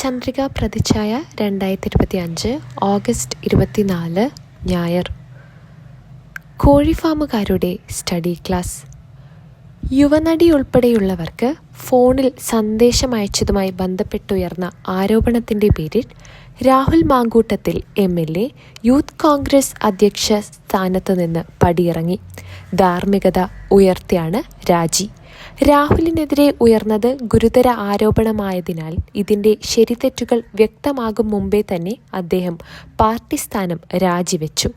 ചന്ദ്രിക പ്രതിച്ഛായ രണ്ടായിരത്തി ഇരുപത്തി അഞ്ച് ഓഗസ്റ്റ് ഇരുപത്തിനാല് ഞായർ. കോഴിഫാമുകാരുടെ സ്റ്റഡി ക്ലാസ്. യുവനടി ഉൾപ്പെടെയുള്ളവർക്ക് ഫോണിൽ സന്ദേശം അയച്ചതുമായി ബന്ധപ്പെട്ടുയർന്ന ആരോപണത്തിന്റെ പേരിൽ Rahul Mamkootathil M L A youth Congress അധ്യക്ഷ സ്ഥാനത്ത് നിന്ന് പടിയിറങ്ങി. ധാർമ്മികത ഉയർത്തിയാണ് രാജി. രാഹുലിനെതിരെ ഉയർന്നത് ഗുരുതര ആരോപണമായതിനാൽ ഇതിന്റെ ശരിതെറ്റുകൾ വ്യക്തമാകും മുമ്പേ തന്നെ അദ്ദേഹം പാർട്ടി സ്ഥാനം രാജിവെച്ചു.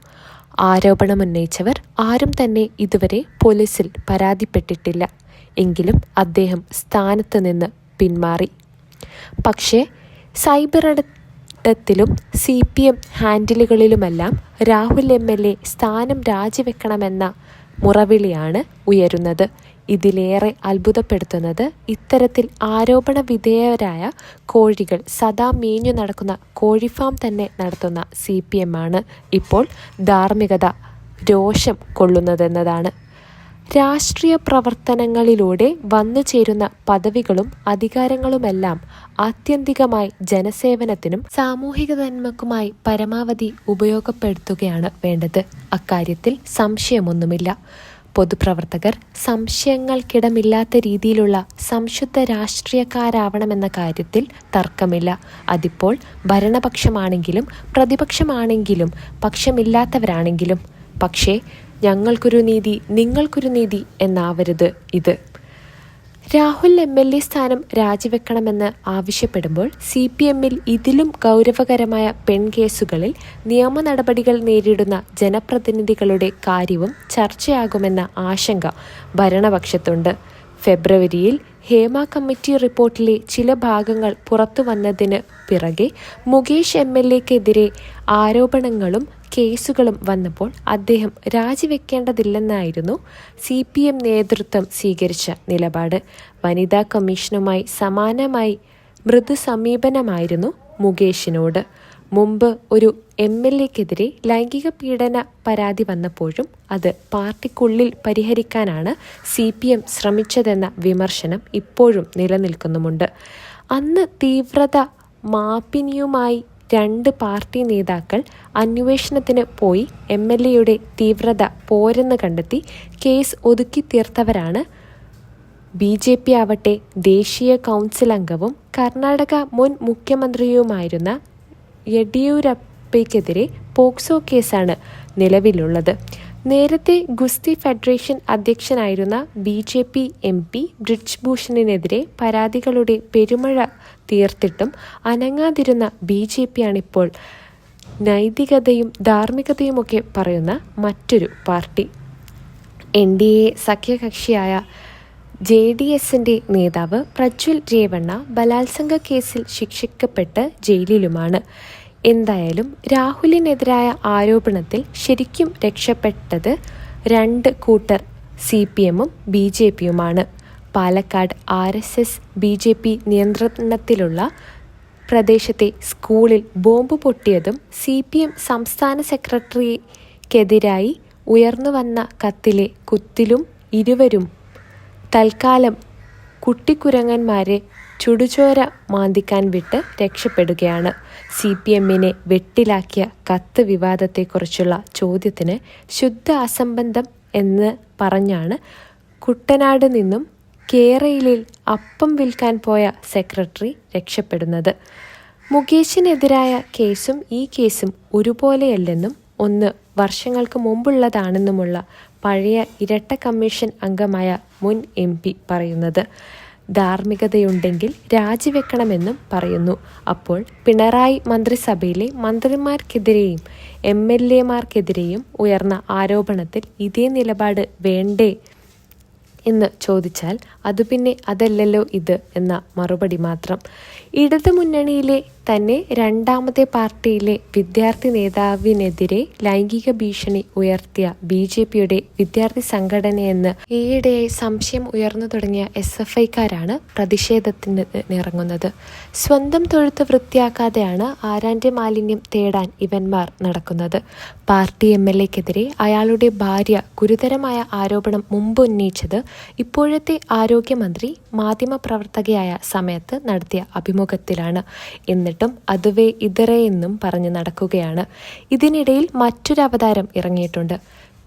ആരോപണമുന്നയിച്ചവർ ആരും തന്നെ ഇതുവരെ പോലീസിൽ പരാതിപ്പെട്ടിട്ടില്ല. എങ്കിലും അദ്ദേഹം സ്ഥാനത്ത് നിന്ന് പിന്മാറി. പക്ഷേ സൈബർ ഇടത്തിലും സി പി എം ഹാൻഡിലുകളിലുമെല്ലാം രാഹുൽ എം എൽ എ സ്ഥാനം രാജിവെക്കണമെന്ന മുറവിളിയാണ് ഉയരുന്നത്. ഇതിലേറെ അത്ഭുതപ്പെടുത്തുന്നത് ഇത്തരത്തിൽ ആരോപണ വിധേയരായ കോഴികൾ സദാ മേഞ്ഞു നടക്കുന്ന കോഴിഫാം തന്നെ നടത്തുന്ന സി പി എം ആണ് ഇപ്പോൾ ധാർമ്മികത രോഷം കൊള്ളുന്നതെന്നതാണ്. രാഷ്ട്രീയ പ്രവർത്തനങ്ങളിലൂടെ വന്നു ചേരുന്ന പദവികളും അധികാരങ്ങളുമെല്ലാം ആത്യന്തികമായി ജനസേവനത്തിനും സാമൂഹിക നന്മക്കുമായി പരമാവധി ഉപയോഗപ്പെടുത്തുകയാണ് വേണ്ടത്. അക്കാര്യത്തിൽ സംശയമൊന്നുമില്ല. പൊതുപ്രവർത്തകർ സംശയങ്ങൾക്കിടമില്ലാത്ത രീതിയിലുള്ള സംശുദ്ധ രാഷ്ട്രീയക്കാരാവണമെന്ന കാര്യത്തിൽ തർക്കമില്ല. അതിപ്പോൾ ഭരണപക്ഷമാണെങ്കിലും പ്രതിപക്ഷമാണെങ്കിലും പക്ഷമില്ലാത്തവരാണെങ്കിലും. പക്ഷേ ഞങ്ങൾക്കൊരു നീതി നിങ്ങൾക്കൊരു നീതി എന്നാവരുത് ഇത്. രാഹുൽ എം എൽ എ സ്ഥാനം രാജിവെക്കണമെന്ന് ആവശ്യപ്പെടുമ്പോൾ സി പി എമ്മിൽ ഇതിലും ഗൗരവകരമായ പെൺകേസുകളിൽ നിയമ നടപടികൾ നേരിടുന്ന ജനപ്രതിനിധികളുടെ കാര്യവും ചർച്ചയാകുമെന്ന ആശങ്ക ഭരണപക്ഷത്തുണ്ട്. ഫെബ്രുവരിയിൽ ഹേമ കമ്മിറ്റി റിപ്പോർട്ടിലെ ചില ഭാഗങ്ങൾ പുറത്തു വന്നതിന് പിറകെ മുകേഷ് എം എൽ എക്കെതിരെ ആരോപണങ്ങളും കേസുകളും വന്നപ്പോൾ അദ്ദേഹം രാജിവെക്കേണ്ടതില്ലെന്നായിരുന്നു സി പി എം നേതൃത്വം സ്വീകരിച്ച നിലപാട്. വനിതാ കമ്മീഷനുമായി സമാനമായി മൃദു സമീപനമായിരുന്നു മുകേഷിനോട്. മുമ്പ് ഒരു എം എൽ എക്കെതിരെ ലൈംഗിക പീഡന പരാതി വന്നപ്പോഴും അത് പാർട്ടിക്കുള്ളിൽ പരിഹരിക്കാനാണ് സി പി എം ശ്രമിച്ചതെന്ന വിമർശനം ഇപ്പോഴും നിലനിൽക്കുന്നുമുണ്ട്. അന്ന് തീവ്രത മാപ്പിനിയുമായി രണ്ട് പാർട്ടി നേതാക്കൾ അന്വേഷണത്തിന് പോയി എം എൽ എയുടെ തീവ്രത പോരെന്ന് കണ്ടെത്തി കേസ് ഒതുക്കി തീർത്തവരാണ് ബി ജെ പി ആവട്ടെ ദേശീയ കൗൺസിൽ അംഗവും കർണാടക മുൻ മുഖ്യമന്ത്രിയുമായിരുന്ന യെഡിയൂരപ്പയ്ക്കെതിരെ പോക്സോ കേസാണ് നിലവിലുള്ളത്. നേരത്തെ ഗുസ്തി federation അധ്യക്ഷനായിരുന്ന B J P M P ബ്രിജ്ഭൂഷണിനെതിരെ പരാതികളുടെ പെരുമഴ തീർത്തിട്ടും അനങ്ങാതിരുന്ന ബി ജെ പിയാണിപ്പോൾ. നൈതികതയും ധാർമ്മികതയുമൊക്കെ പറയുന്ന മറ്റൊരു പാർട്ടി. എൻ ഡി എ സഖ്യകക്ഷിയായ ജെ ഡി എസിന്റെ നേതാവ് പ്രജ്വൽ രേവണ്ണ ബലാത്സംഗ കേസിൽ ശിക്ഷിക്കപ്പെട്ട് ജയിലിലുമാണ്. എന്തായാലും രാഹുലിനെതിരായ ആരോപണത്തിൽ ശരിക്കും രക്ഷപ്പെട്ടത് രണ്ട് കൂട്ടർ സി പി എമ്മും B J പിയുമാണ്. Palakkad R S S B J P നിയന്ത്രണത്തിലുള്ള പ്രദേശത്തെ സ്കൂളിൽ ബോംബ് പൊട്ടിയതും സി പി എം സംസ്ഥാന സെക്രട്ടറിക്കെതിരായി ഉയർന്നു വന്ന കത്തിലെ കുത്തിലും ഇരുവരും തൽക്കാലം കുട്ടിക്കുരങ്ങന്മാരെ ചുടുചോര മാന്തിക്കാൻ വിട്ട് രക്ഷപ്പെടുകയാണ്. സി പി എമ്മിനെ വെട്ടിലാക്കിയ കത്ത് വിവാദത്തെക്കുറിച്ചുള്ള ചോദ്യത്തിന് ശുദ്ധ അസംബന്ധം എന്ന് പറഞ്ഞാണ് കുട്ടനാട് നിന്നും കേരളയിൽ അപ്പം വിൽക്കാൻ പോയ സെക്രട്ടറി രക്ഷപ്പെടുന്നത്. മുകേഷിനെതിരായ കേസും ഈ കേസും ഒരുപോലെയല്ലെന്നും ഒന്ന് വർഷങ്ങൾക്ക് മുമ്പുള്ളതാണെന്നുമുള്ള പഴയ ഇരട്ട കമ്മീഷൻ അംഗമായ മുൻ എം പി പറയുന്നത്. ധാർമ്മികതയുണ്ടെങ്കിൽ രാജിവെക്കണമെന്നും പറയുന്നു. അപ്പോൾ പിണറായി മന്ത്രിസഭയിലെ മന്ത്രിമാർക്കെതിരെയും എം എൽ എമാർക്കെതിരെയും ഉയർന്ന ആരോപണത്തിൽ ഇതേ നിലപാട് വേണ്ടേ? എന്ന് ചോദിച്ചാൽ അത് പിന്നെ അതല്ലല്ലോ ഇത് എന്ന മറുപടി മാത്രം. ഇടതു മുന്നണിയിലെ തന്നെ രണ്ടാമത്തെ പാർട്ടിയിലെ വിദ്യാർത്ഥി നേതാവിനെതിരെ ലൈംഗിക ഭീഷണി ഉയർത്തിയ ബി ജെ പിയുടെ വിദ്യാർത്ഥി സംഘടനയെന്ന് ഈയിടെയായി സംശയം ഉയർന്നു തുടങ്ങിയ എസ് എഫ് ഐക്കാരാണ് പ്രതിഷേധത്തിന് ഇറങ്ങുന്നത്. സ്വന്തം തൊഴുത്ത് വൃത്തിയാക്കാതെയാണ് ആരാന്റെ മാലിന്യം തേടാൻ ഇവന്മാർ നടക്കുന്നത്. പാർട്ടി എം എൽ എക്കെതിരെ അയാളുടെ ഭാര്യ ഗുരുതരമായ ആരോപണം മുമ്പ് ഉന്നയിച്ചത് ഇപ്പോഴത്തെ ആരോഗ്യമന്ത്രി മാധ്യമപ്രവർത്തകയായ സമയത്ത് നടത്തിയ അഭിമുഖത്തിലാണ്. എന്നിട്ടും അതുവേ ഇതറേ എന്നും പറഞ്ഞു നടക്കുകയാണ്. ഇതിനിടയിൽ മറ്റൊരു അവതാരം ഇറങ്ങിയിട്ടുണ്ട്.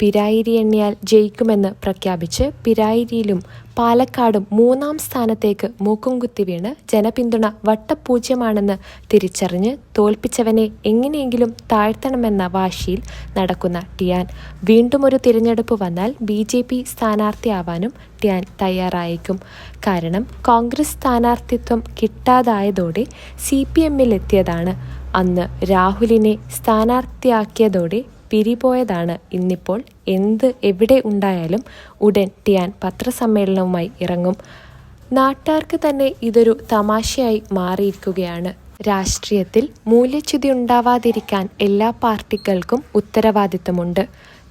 പിരായിരി എണ്ണിയാൽ ജയിക്കുമെന്ന് പ്രഖ്യാപിച്ച് പിരായിരിയിലും പാലക്കാടും മൂന്നാം സ്ഥാനത്തേക്ക് മൂക്കും കുത്തി വീണ് ജനപിന്തുണ വട്ടപൂജ്യമാണെന്ന് തിരിച്ചറിഞ്ഞ് തോൽപ്പിച്ചവനെ എങ്ങനെയെങ്കിലും താഴ്ത്തണമെന്ന വാശിയിൽ നടക്കുന്ന ടിയാൻ. വീണ്ടും ഒരു തിരഞ്ഞെടുപ്പ് വന്നാൽ ബി ജെ പി സ്ഥാനാർത്ഥിയാവാനും ടിയാൻ തയ്യാറായേക്കും. കാരണം കോൺഗ്രസ് സ്ഥാനാർത്ഥിത്വം കിട്ടാതായതോടെ സി പി എമ്മിലെത്തിയതാണ് അന്ന് രാഹുലിനെ സ്ഥാനാർത്ഥിയാക്കിയതോടെ പിരിപോയതാണ്. ഇന്നിപ്പോൾ എന്ത് എവിടെ ഉണ്ടായാലും ഉടൻ ടിയാൻ പത്രസമ്മേളനവുമായി ഇറങ്ങും. നാട്ടുകാർക്ക് തന്നെ ഇതൊരു തമാശയായി മാറിയിരിക്കുകയാണ്. രാഷ്ട്രീയത്തിൽ മൂല്യച്യുതി ഉണ്ടാവാതിരിക്കാൻ എല്ലാ പാർട്ടികൾക്കും ഉത്തരവാദിത്തമുണ്ട്.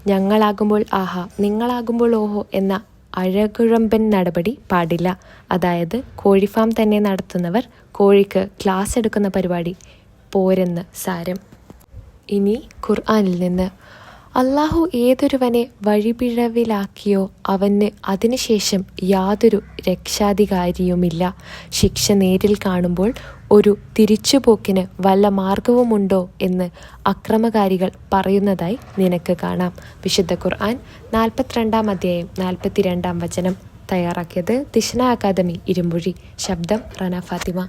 ഞങ്ങളാകുമ്പോൾ ആഹാ നിങ്ങളാകുമ്പോൾ ഓഹോ എന്ന അഴകുഴമ്പൻ നടപടി പാടില്ല. അതായത് കോഴിഫാം തന്നെ നടത്തുന്നവർ കോഴിക്ക് ക്ലാസ് എടുക്കുന്ന പരിപാടി പോരെന്ന് സാരം. ഇനി ഖുർആനിൽ നിന്ന്. അള്ളാഹു ഏതൊരുവനെ വഴിപിഴവിലാക്കിയോ അവന് അതിനുശേഷം യാതൊരു രക്ഷാധികാരിയുമില്ല. ശിക്ഷ നേരിൽ കാണുമ്പോൾ ഒരു തിരിച്ചുപോക്കിന് വല്ല മാർഗവുമുണ്ടോ എന്ന് അക്രമകാരികൾ പറയുന്നതായി നിനക്ക് കാണാം. വിശുദ്ധ ഖുർആൻ നാൽപ്പത്തിരണ്ടാം അധ്യായം നാൽപ്പത്തിരണ്ടാം വചനം. തയ്യാറാക്കിയത് ദിഷ്ണ അക്കാദമി ഇരുമ്പുഴി. ശബ്ദം റന ഫാത്തിമ.